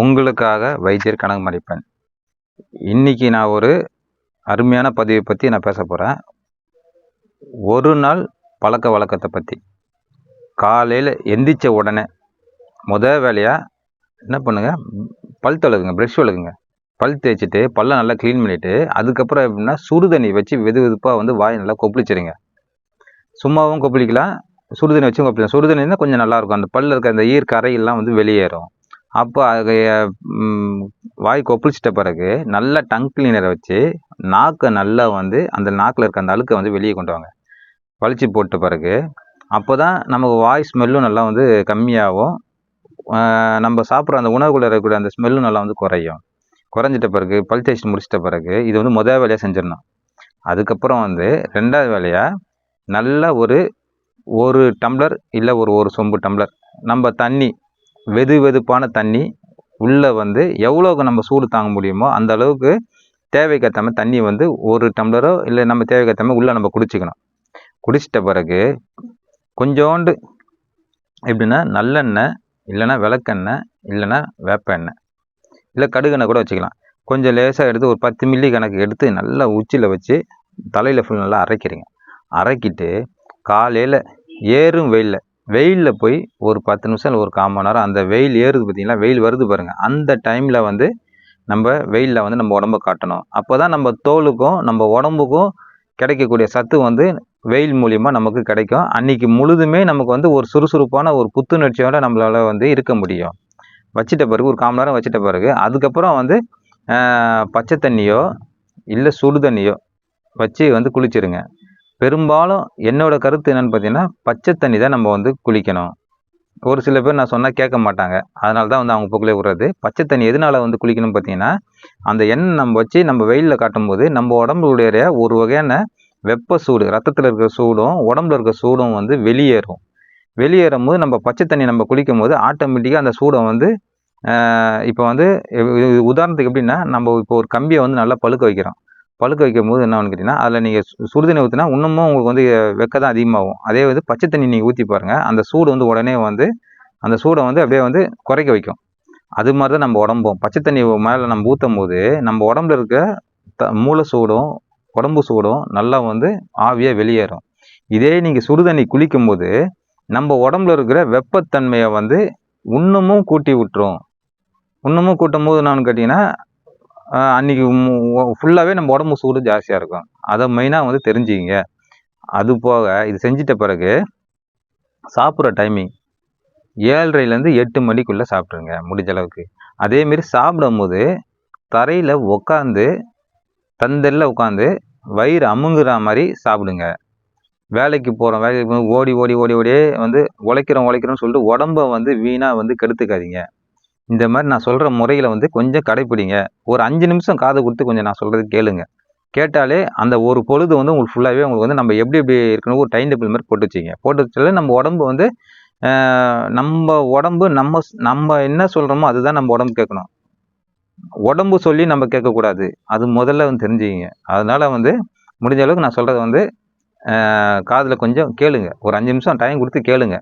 உங்களுக்காக வைத்தியர் கணக்கு மதிப்பெண் இன்னைக்கு நான் ஒரு அருமையான பதிவை பற்றி நான் பேச போகிறேன் ஒரு நாள் பழக்க வழக்கத்தை பற்றி காலையில் எந்திரிச்ச உடனே முத வேலையாக என்ன பண்ணுங்கள் பல் தொலகுங்க ப்ரெஷ் வழுகுங்க. பல் தேய்ச்சிட்டு பல்லை நல்லா க்ளீன் பண்ணிவிட்டு அதுக்கப்புறம் எப்படின்னா சுடு தண்ணி வச்சு வெது வெதுப்பாக வந்து வாய் நல்லா கொப்பளிச்சிருங்க. சும்மாவும் கொப்பளிக்கலாம் சுடுதண்ணி வச்சும் கொப்பளிக்கலாம். சுடு தண்ணி கொஞ்சம் நல்லாயிருக்கும் அந்த பல்லில் இருக்க அந்த ஈர் கரையெல்லாம் வந்து வெளியேறும். அப்போ அது வாய் கொப்பளிச்சிட்ட பிறகு நல்லா டங் கிளீனரை வச்சு நாக்கை நல்லா வந்து அந்த நாக்கில் இருக்க அந்த அழுக்கை வந்து வெளியே கொண்டு வாங்க. வலிச்சு போட்ட பிறகு அப்போ தான் நமக்கு வாய் ஸ்மெல்லும் நல்லா வந்து கம்மியாகும். நம்ம சாப்பிட்ற அந்த உணவுக்குள்ள இருக்கக்கூடிய அந்த ஸ்மெல்லும் நல்லா வந்து குறையும். குறைஞ்சிட்ட பிறகு பல்டேஷன் முடிச்சிட்ட பிறகு இது வந்து முதல் வேலையாக செஞ்சிடணும். அதுக்கப்புறம் வந்து ரெண்டாவது வேலையாக நல்ல ஒரு ஒரு டம்ளர் இல்லை ஒரு ஒரு சொம்பு டம்ளர் நம்ம தண்ணி வெது வெதுப்பான தண்ணி உள்ளே வந்து எவ்வளோக்கு நம்ம சூடு தாங்க முடியுமோ அந்த அளவுக்கு தேவைக்கேற்ற மாதிரி தண்ணி வந்து ஒரு டம்ளரோ இல்லை நம்ம தேவைக்கேற்ற மாதிரி உள்ளே நம்ம குடிச்சிக்கணும். குடிச்சிட்ட பிறகு கொஞ்சோண்டு எப்படின்னா நல்லெண்ணெய் இல்லைன்னா விளக்கெண்ணெய் இல்லைன்னா வேப்ப எண்ணெய் இல்லை கடுகெண்ணெய் கூட வச்சுக்கலாம். கொஞ்சம் லேசாக எடுத்து ஒரு பத்து மில்லி கணக்கு எடுத்து நல்லா உச்சியில் வச்சு தலையில் ஃபுல் நல்லா அரைக்கிறீங்க. அரைக்கிட்டு காலையில் ஏறும் வெயிலில் வெயிலில் போய் ஒரு பத்து நிமிஷம் இல்லை ஒரு கால் மணி நேரம் அந்த வெயில் ஏறுது பார்த்தீங்களா வெயில் வருது பாருங்கள் அந்த டைமில் வந்து நம்ம வெயிலில் வந்து நம்ம உடம்ப காட்டணும். அப்போ தான் நம்ம தோலுக்கும் நம்ம உடம்புக்கும் கிடைக்கக்கூடிய சத்து வந்து வெயில் மூலியமாக நமக்கு கிடைக்கும். அன்னைக்கு முழுதுமே நமக்கு வந்து ஒரு சுறுசுறுப்பான ஒரு புத்துணர்ச்சியோட நம்மளால் வந்து இருக்க முடியும். வச்சிட்ட பிறகு ஒரு கால் நேரம் வச்சிட்ட பிறகு அதுக்கப்புறம் வந்து பச்சை தண்ணியோ இல்லை சுடு தண்ணியோ வச்சு வந்து குளிச்சிருங்க. பெரும்பாலும் என்னோட கருத்து என்னென்னு பார்த்தீங்கன்னா பச்சை தண்ணி தான் நம்ம வந்து குளிக்கணும். ஒரு சில பேர் நான் சொன்னால் கேட்க மாட்டாங்க. அதனால தான் வந்து அவங்க போக்கிலே விடுறது. பச்சை தண்ணி எதனால் வந்து குளிக்கணும் பார்த்தீங்கன்னா அந்த எண்ணெய் நம்ம வச்சு நம்ம வெயிலில் காட்டும்போது நம்ம உடம்புடைய ஒரு வகையான வெப்ப சூடு ரத்தத்தில் இருக்கிற சூடும் உடம்புல இருக்கிற சூடும் வந்து வெளியேறும். வெளியேறும் போது நம்ம பச்சை தண்ணி நம்ம குளிக்கும் போது ஆட்டோமேட்டிக்காக அந்த சூடை வந்து இப்போ வந்து உதாரணத்துக்கு எப்படின்னா நம்ம இப்போ ஒரு கம்பியை வந்து நல்லா பழுக்க வைக்கிறோம். பழுக்க வைக்கும் போது என்ன கேட்டிங்கன்னா அதில் நீங்கள் சுடுதண்ணி ஊற்றினா இன்னமும் உங்களுக்கு வந்து வெக்க தான் அதிகமாகும். அதே வந்து பச்சை தண்ணி நீங்கள் ஊற்றி பாருங்கள் அந்த சூடு வந்து உடனே வந்து அந்த சூடை வந்து அப்படியே வந்து குறைக்க வைக்கும். அது மாதிரி தான் நம்ம உடம்பும். பச்சை தண்ணி மேலே நம்ம ஊற்றும் போது நம்ம உடம்புல இருக்க த மூளை சூடும் உடம்பு சூடும் நல்லா வந்து ஆவியாக வெளியேறும். இதே நீங்கள் சுடுதண்ணி குளிக்கும் போது நம்ம உடம்புல இருக்கிற வெப்பத்தன்மையை வந்து இன்னமும் கூட்டி விட்டுரும். இன்னமும் கூட்டும் போது நான் கேட்டிங்கன்னா ஆஹ் அன்னைக்கு ஃபுல்லாகவே நம்ம உடம்பு சூடு ஜாஸ்தியாக இருக்கும். அதை மெயினாக வந்து தெரிஞ்சுக்கிங்க. அது போக இது செஞ்சிட்ட பிறகு சாப்பிட்ற டைமிங் ஏழரைலேருந்து எட்டு மணிக்குள்ளே சாப்பிட்ருங்க முடிஞ்ச அளவுக்கு. அதேமாரி சாப்பிடும்போது தரையில் உக்காந்து தந்தல்ல உட்காந்து வயிறு அமுங்குற மாதிரி சாப்பிடுங்க. வேலைக்கு போகிறோம் வேலைக்கு ஓடி ஓடி ஓடி ஓடியே வந்து உழைக்கிறோம் உழைக்கிறோம்னு சொல்லிட்டு உடம்ப வந்து வீணாக வந்து கெடுத்துக்காதீங்க. இந்த மாதிரி நான் சொல்கிற முறையில் வந்து கொஞ்சம் கடைப்பிடிங்க. ஒரு அஞ்சு நிமிஷம் காது கொடுத்து கொஞ்சம் நான் சொல்கிறது கேளுங்க. கேட்டாலே அந்த ஒரு பொழுது வந்து உங்களுக்கு ஃபுல்லாகவே உங்களுக்கு வந்து நம்ம எப்படி எப்படி இருக்கணும் ஒரு டைம் டேபிள் மாதிரி போட்டு வச்சிங்க போட்டு வச்சாலே நம்ம உடம்பு வந்து நம்ம உடம்பு நம்ம நம்ம என்ன சொல்கிறோமோ அதுதான் நம்ம உடம்பு கேட்கணும். உடம்பு சொல்லி நம்ம கேட்கக்கூடாது. அது முதல்ல வந்து தெரிஞ்சுக்கிங்க. அதனால் வந்து முடிஞ்ச அளவுக்கு நான் சொல்கிறத வந்து காதில் கொஞ்சம் கேளுங்க. ஒரு அஞ்சு நிமிஷம் டைம் கொடுத்து கேளுங்க.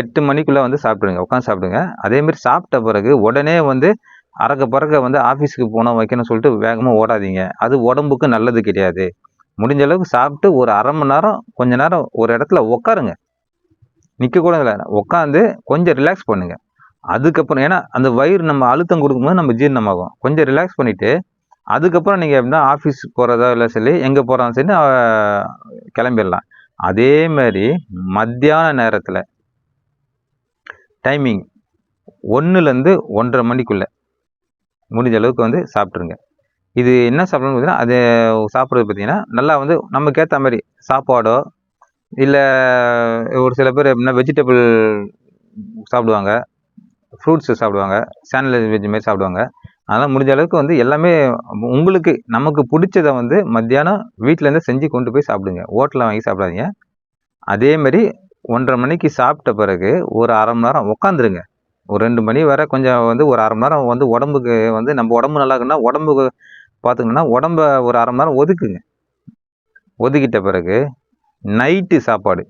எட்டு மணிக்குள்ளே வந்து சாப்பிடுங்க உட்காந்து சாப்பிடுங்க. அதேமாரி சாப்பிட்ட பிறகு உடனே வந்து அறக்க பறக்க வந்து ஆஃபீஸுக்கு போனால் வைக்கணும்னு சொல்லிட்டு வேகமாக ஓடாதீங்க. அது உடம்புக்கு நல்லது கிடையாது. முடிஞ்ச அளவுக்கு சாப்பிட்டு ஒரு அரை மணி நேரம் கொஞ்ச நேரம் ஒரு இடத்துல உட்காருங்க நிற்க இல்லை. உட்காந்து கொஞ்சம் ரிலாக்ஸ் பண்ணுங்க. அதுக்கப்புறம் ஏன்னா அந்த வயிறு நம்ம அழுத்தம் கொடுக்கும்போது நம்ம ஜீரணமாகும். கொஞ்சம் ரிலாக்ஸ் பண்ணிவிட்டு அதுக்கப்புறம் நீங்கள் எப்படின்னா ஆஃபீஸ் போகிறதா இல்லை சரி எங்கே போகிறாலும் சரி கிளம்பிடலாம். அதே மாதிரி மத்தியான நேரத்தில் டைமிங் ஒன்றுலேருந்து ஒன்றரை மணிக்குள்ளே. முடிஞ்ச அளவுக்கு வந்து சாப்பிட்ருங்க இது என்ன சாப்பிடணும்னு பார்த்தீங்கன்னா அது சாப்பிட்றது பார்த்தீங்கன்னா நல்லா வந்து நமக்கு ஏற்ற மாதிரி சாப்பாடோ இல்லை ஒரு சில பேர் எப்படின்னா வெஜிடபிள் சாப்பிடுவாங்க ஃப்ரூட்ஸு சாப்பிடுவாங்க சேனல் வெஜ் மாதிரி சாப்பிடுவாங்க. அதனால் முடிஞ்ச அளவுக்கு வந்து எல்லாமே உங்களுக்கு நமக்கு பிடிச்சதை வந்து மத்தியானம் வீட்டிலேருந்து செஞ்சு கொண்டு போய் சாப்பிடுங்க. ஹோட்டலில் வாங்கி சாப்பிடாதீங்க. அதே மாதிரி ஒன்றரை மணிக்கு சாப்பிட்ட பிறகு ஒரு அரை மணி நேரம் உட்காந்துருங்க ஒரு ரெண்டு மணி வரை கொஞ்சம் வந்து ஒரு அரை மணி நேரம் வந்து உடம்புக்கு வந்து நம்ம உடம்பு நல்லா இருக்குன்னா உடம்புக்கு பார்த்துக்கணுன்னா உடம்ப ஒரு அரை மணி நேரம் ஒதுக்குங்க. ஒதுக்கிட்ட பிறகு நைட்டு சாப்பாடு.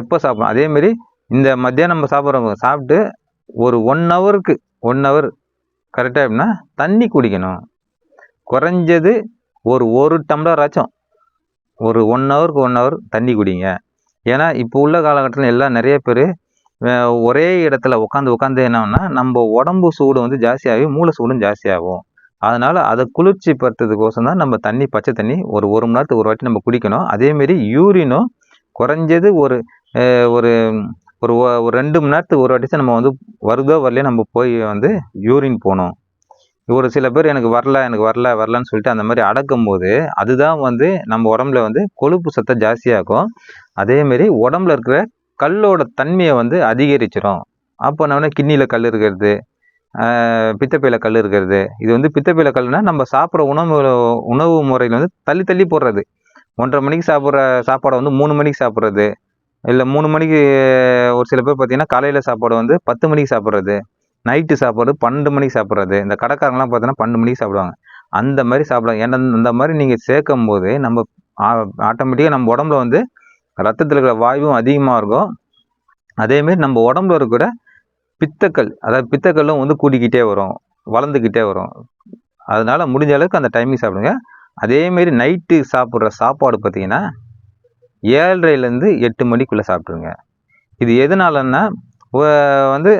எப்போ சாப்பிடும் அதேமாரி இந்த மத்தியானம் நம்ம சாப்பிட்றவங்க சாப்பிட்டு ஒரு ஒன் ஹவருக்கு ஒன் ஹவர் கரெக்டாக எப்படின்னா தண்ணி குடிக்கணும். குறைஞ்சது ஒரு ஒரு டம்ளர் ஆச்சும் ஒரு ஒன் ஹவருக்கு ஒன் ஹவர் தண்ணி குடிங்க. ஏன்னா இப்போ உள்ள காலகட்டத்தில் எல்லாம் நிறைய பேர் ஒரே இடத்துல உட்காந்து உட்காந்து என்னன்னா நம்ம உடம்பு சூடு வந்து ஜாஸ்தியாகி மூளை சூடும் ஜாஸ்தியாகும். அதனால் அதை குளிர்ச்சி படுத்துறதுக்கோசம் தான் நம்ம தண்ணி பச்சை தண்ணி ஒரு ஒரு மணி நேரத்துக்கு ஒரு வாட்டி நம்ம குடிக்கணும். அதேமாரி யூரினும் குறைஞ்சது ஒரு ஒரு ஒரு ஒரு ரெண்டு மணி நேரத்துக்கு ஒரு வாட்டி நம்ம வந்து வருதோ வரலையோ நம்ம போய் வந்து யூரின் போகணும் ஒரு சில பேர் எனக்கு வரல எனக்கு வரல வரலன்னு சொல்லிட்டு அந்த மாதிரி அடக்கும் போது அதுதான் வந்து நம்ம உடம்புல வந்து கொழுப்பு சத்தை ஜாஸ்தியாகும் அதேமாரி உடம்புல இருக்கிற கல்லோட தன்மையை வந்து அதிகரிச்சிடும் அப்போ நம்ம கிட்னியில் கல் இருக்கிறது பித்தப்பையில பித்தப்பையில் கல் இருக்கிறது. இது வந்து பித்தப்பையில் கல்னால் நம்ம சாப்பிட்ற உணவு உணவு முறையில் வந்து தள்ளி தள்ளி போடுறது. ஒன்றரை மணிக்கு சாப்பிட்ற சாப்பாடை வந்து மூணு மணிக்கு சாப்பிட்றது. இல்லை மூணு மணிக்கு ஒரு சில பேர் பார்த்தீங்கன்னா காலையில் சாப்பாடு வந்து பத்து மணிக்கு சாப்பிட்றது. நைட்டு சாப்பாடு பன்னெண்டு மணிக்கு சாப்பிட்றது. இந்த கடைக்காரங்களாம் பார்த்தீங்கன்னா பன்னெண்டு மணிக்கு சாப்பிடுவாங்க. அந்த மாதிரி சாப்பிடுவாங்க. ஏன்னா இந்த மாதிரி நீங்கள் சேர்க்கும் போது நம்ம ஆட்டோமேட்டிக்காக நம்ம உடம்புல வந்து ரத்தத்தில் இருக்கிற வாயுவும் அதிகமாக இருக்கும். அதேமாரி நம்ம உடம்புல இருக்கிற பித்தக்கல் அதாவது பித்தக்கல்லும் வந்து கூட்டிக்கிட்டே வரும். வளர்ந்துக்கிட்டே வரும். அதனால் முடிஞ்ச அளவுக்கு அந்த டைமிங் சாப்பிடுங்க. அதேமாரி நைட்டு சாப்பிட்ற சாப்பாடு பார்த்தீங்கன்னா ஏழரைலேருந்து எட்டு மணிக்குள்ளே சாப்பிட்ருங்க இது எதனாலன்னா வந்து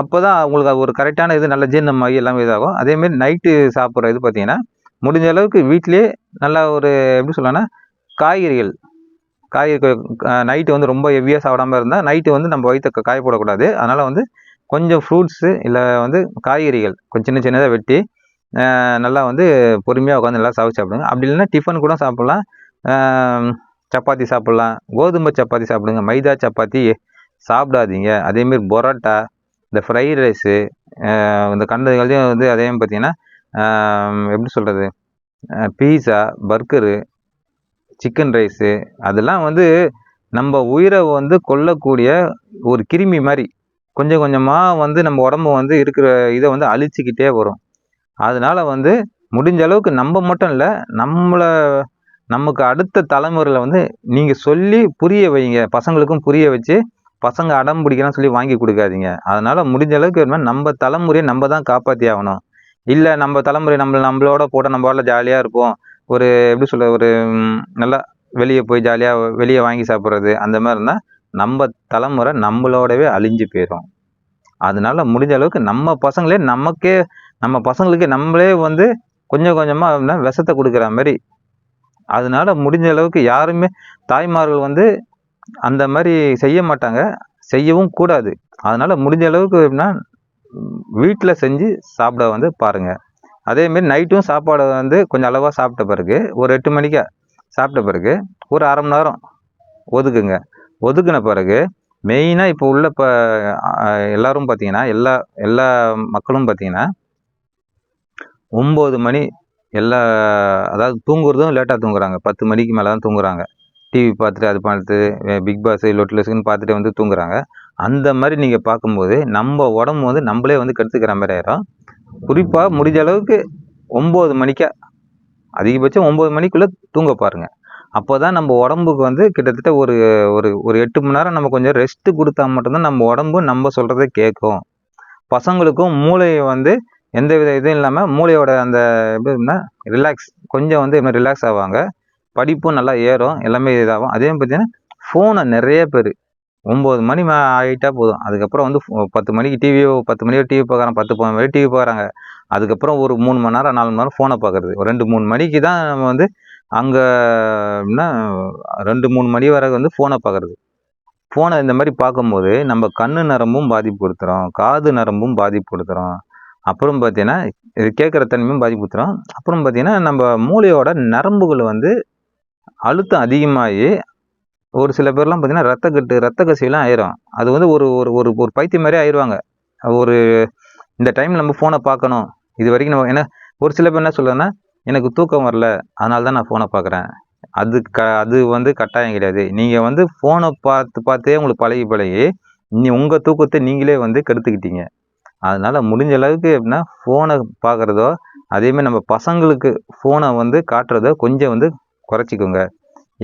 அப்போ தான் உங்களுக்கு அது ஒரு கரெக்டான இது நல்ல ஜீரணமாகி எல்லாமே இதாகும். அதேமாரி நைட்டு சாப்பிட்ற இது பார்த்தீங்கன்னா முடிஞ்ச அளவுக்கு வீட்டிலேயே நல்லா ஒரு எப்படி சொல்லலாம்னா காய்கறிகள். காய்கறி நைட்டு வந்து ரொம்ப ஹெவியாக சாப்பிடாம இருந்தால் நைட்டு வந்து நம்ம வயிற்ற காய போடக்கூடாது. அதனால் வந்து கொஞ்சம் ஃப்ரூட்ஸு இல்லை வந்து காய்கறிகள் கொஞ்சம் சின்ன சின்னதாக வெட்டி நல்லா வந்து பொறுமையாக உட்காந்து நல்லா சாப்பிட்டு சாப்பிடுங்க. அப்படி இல்லைன்னா டிஃபன் கூட சாப்பிட்லாம். சப்பாத்தி சாப்பிட்லாம். கோதுமை சப்பாத்தி சாப்பிடுங்க. மைதா சப்பாத்தி சாப்பிடாதீங்க. அதேமாரி பரோட்டா இந்த ஃப்ரைட் ரைஸு இந்த கண்டதுகளையும் வந்து அதே பார்த்தீங்கன்னா எப்படி சொல்கிறது பீஸா பர்கரு சிக்கன் ரைஸு அதெல்லாம் வந்து நம்ம உயிரை வந்து கொல்லக்கூடிய ஒரு கிருமி மாதிரி கொஞ்சம் கொஞ்சமாக வந்து நம்ம உடம்பு வந்து இருக்கிற இதை வந்து அழிச்சிக்கிட்டே வரும். அதனால் வந்து முடிஞ்ச அளவுக்கு நம்ம மட்டும் இல்லை நம்மளை நமக்கு அடுத்த தலைமுறையில் வந்து நீங்கள் சொல்லி புரிய வைங்க பசங்களுக்கும் புரிய வச்சு பசங்க அடம் பிடிக்கிறான்னு சொல்லி வாங்கி கொடுக்காதீங்க. அதனால முடிஞ்ச அளவுக்கு என்ன நம்ம தலைமுறையை நம்ம தான் காப்பாற்றி ஆகணும். இல்லை நம்ம தலைமுறை நம்ம நம்மளோட போட்டால் நம்ம ஜாலியாக இருப்போம். ஒரு எப்படி சொல்ல ஒரு நல்லா வெளியே போய் ஜாலியாக வெளியே வாங்கி சாப்பிட்றது அந்த மாதிரி இருந்தால் நம்ம தலைமுறை நம்மளோடவே அழிஞ்சு போயிடும் அதனால முடிஞ்ச அளவுக்கு நம்ம பசங்களே நமக்கே நம்ம பசங்களுக்கு நம்மளே வந்து கொஞ்சம் கொஞ்சமாக விஷத்தை கொடுக்குற மாதிரி. அதனால முடிஞ்ச அளவுக்கு யாருமே தாய்மார்கள் வந்து அந்த மாதிரி செய்ய மாட்டாங்க. செய்யவும் கூடாது. அதனால் முடிஞ்ச அளவுக்கு எப்படின்னா வீட்டில் செஞ்சு சாப்பிட வந்து பாருங்கள் அதேமாரி நைட்டும் சாப்பாடு வந்து கொஞ்சம் அளவாக சாப்பிட்ட பிறகு ஒரு எட்டு மணிக்கு சாப்பிட்ட பிறகு ஒரு அரை மணி நேரம் ஒதுக்குங்க. ஒதுக்குன பிறகு மெயினாக இப்போ உள்ள இப்போ எல்லோரும் பார்த்தீங்கன்னா எல்லா எல்லா மக்களும் பார்த்தீங்கன்னா ஒம்பது மணி எல்லா அதாவது தூங்குறதும் லேட்டாக தூங்குறாங்க. பத்து மணிக்கு மேலே தான் தூங்குறாங்க. டிவி பார்த்துட்டு அது பார்த்து பிக் பாஸ் லொட்லஸ்க்குன்னு பார்த்துட்டு வந்து தூங்குறாங்க. அந்த மாதிரி நீங்கள் பார்க்கும்போது நம்ம உடம்பு வந்து நம்மளே வந்து கெடுத்துக்கிற மாதிரி ஆயிரும். குறிப்பாக முடிஞ்ச அளவுக்கு ஒம்பது மணிக்கா அதிகபட்சம் ஒம்பது மணிக்குள்ளே தூங்க பாருங்கள் அப்போ தான் நம்ம உடம்புக்கு வந்து கிட்டத்தட்ட ஒரு ஒரு ஒரு எட்டு மணி நேரம் நம்ம கொஞ்சம் ரெஸ்ட்டு கொடுத்தா மட்டும்தான் நம்ம உடம்பு நம்ம சொல்கிறத கேட்கும். பசங்களுக்கும் மூளையை வந்து எந்த வித இதுவும் இல்லாமல் மூளையோட அந்த எப்படின்னா ரிலாக்ஸ் கொஞ்சம் வந்து ரிலாக்ஸ் ஆவாங்க. படிப்பும் நல்லா ஏறும் எல்லாமே இதாகும். அதே பார்த்தீங்கன்னா ஃபோனை நிறைய பேர். ஒம்பது மணி மே ஆகிட்டா போதும். அதுக்கப்புறம் வந்து ஃபோ- பத்து மணிக்கு டிவியோ பத்து மணியோ டிவி பார்க்குறாங்க பத்து பதினொரு மணி டிவி பார்க்குறாங்க. அதுக்கப்புறம் ஒரு மூணு மணி நேரம் நாலு மணி நேரம் ஃபோனை பார்க்குறது. ஒரு ரெண்டு மூணு மணிக்கு தான் நம்ம வந்து அங்கே என்ன ரெண்டு மூணு மணி வரை வந்து ஃபோனை பார்க்குறது. ஃபோனை இந்த மாதிரி பார்க்கும்போது நம்ம கண்ணு நரம்பும் பாதிப்பு கொடுத்துரும் காது நரம்பும் பாதிப்பு கொடுத்துரும் அப்புறம் பார்த்தீங்கன்னா இது கேட்குற தன்மையும் பாதிப்பு கொடுத்துரும் அப்புறம் பார்த்தீங்கன்னா நம்ம மூளையோட நரம்புகள் வந்து அழுத்தம் அதிகமாகி ஒரு சில பேர்லாம் பார்த்தீங்கன்னா ரத்தக்கட்டு ரத்த கசியெல்லாம் ஆயிரும். அது வந்து ஒரு ஒரு ஒரு ஒரு பைத்தியம் மாதிரி ஆயிடுவாங்க ஒரு இந்த டைம் நம்ம ஃபோனை பார்க்கணும். இது வரைக்கும் நம்ம ஏன்னா ஒரு சில பேர் என்ன சொல்லுன்னா எனக்கு தூக்கம் வரல. அதனால தான் நான் ஃபோனை பார்க்குறேன். அது க அது வந்து கட்டாயம் கிடையாது. நீங்கள் வந்து ஃபோனை பார்த்து பார்த்தே உங்களுக்கு பழகி பழகி நீ உங்கள் தூக்கத்தை நீங்களே வந்து கெடுத்துக்கிட்டீங்க. அதனால் முடிஞ்ச அளவுக்கு எப்படின்னா ஃபோனை பார்க்குறதோ அதேமாதிரி நம்ம பசங்களுக்கு ஃபோனை வந்து காட்டுறதோ கொஞ்சம் வந்து குறைச்சிக்கோங்க.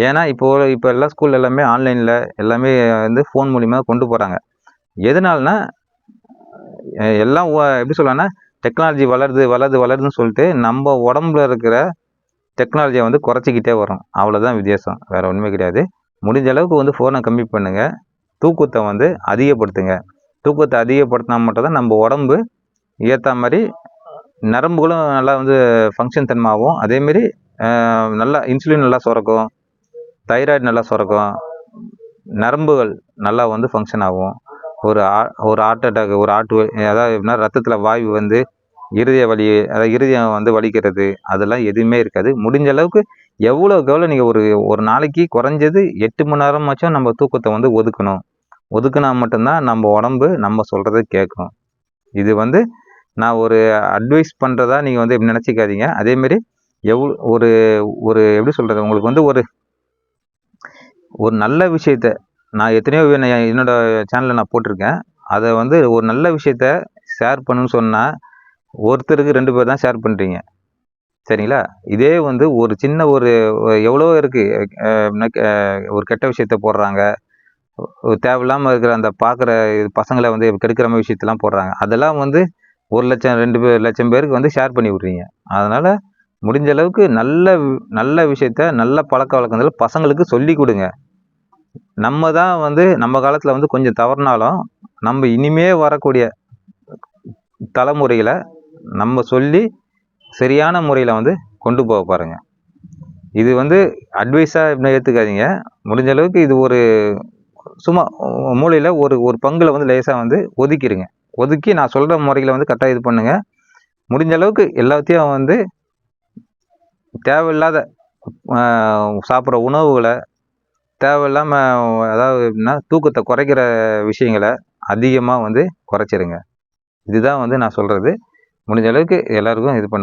ஏன்னா இப்போ இப்போ எல்லா ஸ்கூல் எல்லாமே ஆன்லைனில் எல்லாமே வந்து ஃபோன் மூலிமா கொண்டு போகிறாங்க எதனால்னா எல்லாம் எப்படி சொல்லலாம்னா டெக்னாலஜி வளருது வளருது வளருதுன்னு சொல்லிட்டு நம்ம உடம்புல இருக்கிற டெக்னாலஜியை வந்து குறைச்சிக்கிட்டே வரோம் அவ்வளோதான் வித்தியாசம். வேறு ஒன்றுமே கிடையாது. முடிஞ்ச அளவுக்கு வந்து ஃபோனை கம்மி பண்ணுங்கள் தூக்கத்தை வந்து அதிகப்படுத்துங்க. தூக்கத்தை அதிகப்படுத்தினா மட்டும் தான் நம்ம உடம்பு ஏற்ற மாதிரி நரம்புகளும் நல்லா வந்து ஃபங்க்ஷன் தன்மாகவும் அதேமாரி நல்லா இன்சுலின் நல்லா சுரக்கும். தைராய்டு நல்லா சுரக்கும். நரம்புகள் நல்லா வந்து ஃபங்க்ஷன் ஆகும். ஒரு ஆ- ஒரு ஹார்ட் அட்டாக் ஒரு ஹார்ட் அதாவது எப்படின்னா ரத்தத்தில் வாய்வு வந்து இருதய வலி அதாவது இருதயம் வந்து வலிக்கிறது அதெல்லாம் எதுவுமே இருக்காது. முடிஞ்ச அளவுக்கு எவ்வளோக்கு எவ்வளோ நீங்கள் ஒரு ஒரு நாளைக்கு குறைஞ்சது எட்டு மணி நேரமாச்சும் நம்ம தூக்கத்தை வந்து ஒதுக்கணும். ஒதுக்குனா மட்டும்தான் நம்ம உடம்பு நம்ம சொல்கிறத கேட்கும். இது வந்து நான் ஒரு அட்வைஸ் பண்ணுறதா நீங்கள் வந்து நினச்சிக்காதீங்க. அதேமாரி எவ்வளோ ஒரு ஒரு எப்படி சொல்கிறது உங்களுக்கு வந்து ஒரு ஒரு நல்ல விஷயத்த நான் எத்தனையோ என்னோட சேனலில் நான் போட்டிருக்கேன். அதை வந்து ஒரு நல்ல விஷயத்த ஷேர் பண்ணுன்னு சொன்னால் ஒருத்தருக்கு ரெண்டு பேர் தான் ஷேர் பண்ணுறீங்க சரிங்களா? இதே வந்து ஒரு சின்ன ஒரு எவ்வளோ இருக்குது ஒரு கெட்ட விஷயத்த போடுறாங்க. தேவையில்லாமல் இருக்கிற அந்த பார்க்குற பசங்களை வந்து கெடுக்கிற மாதிரி விஷயத்தெல்லாம் போடுறாங்க. அதெல்லாம் வந்து ஒரு லட்சம் ரெண்டு பேர் லட்சம் பேருக்கு வந்து ஷேர் பண்ணி விட்றீங்க. அதனால் முடிஞ்ச அளவுக்கு நல்ல வி- நல்ல விஷயத்த நல்ல பழக்க வழக்கங்கள் பசங்களுக்கு சொல்லி கொடுங்க. நம்ம தான் வந்து நம்ம காலத்தில் வந்து கொஞ்சம் தவறினாலும் நம்ம இனிமே வரக்கூடிய தலைமுறைகளை நம்ம சொல்லி சரியான முறையில் வந்து கொண்டு போக பாருங்க. இது வந்து அட்வைஸாக இப்படி ஏற்றுக்காதீங்க முடிஞ்ச அளவுக்கு இது ஒரு சும்மா மூலையில் ஒரு ஒரு பங்கில் வந்து லேசாக வந்து ஒதுக்கிடுங்க ஒதுக்கி நான் சொல்கிற முறைகளை வந்து கரெக்டாக இது பண்ணுங்கள் முடிஞ்ச அளவுக்கு எல்லாத்தையும் வந்து தேவையில்லாத சாப்பிட்ற உணவுகளை தேவையில்லாமல் அதாவது எப்படின்னா தூக்கத்தை குறைக்கிற விஷயங்களை அதிகமாக வந்து குறைச்சிருங்க. இதுதான் வந்து நான் சொல்கிறது முடிஞ்ச அளவுக்கு எல்லாருக்கும் இது பண்ண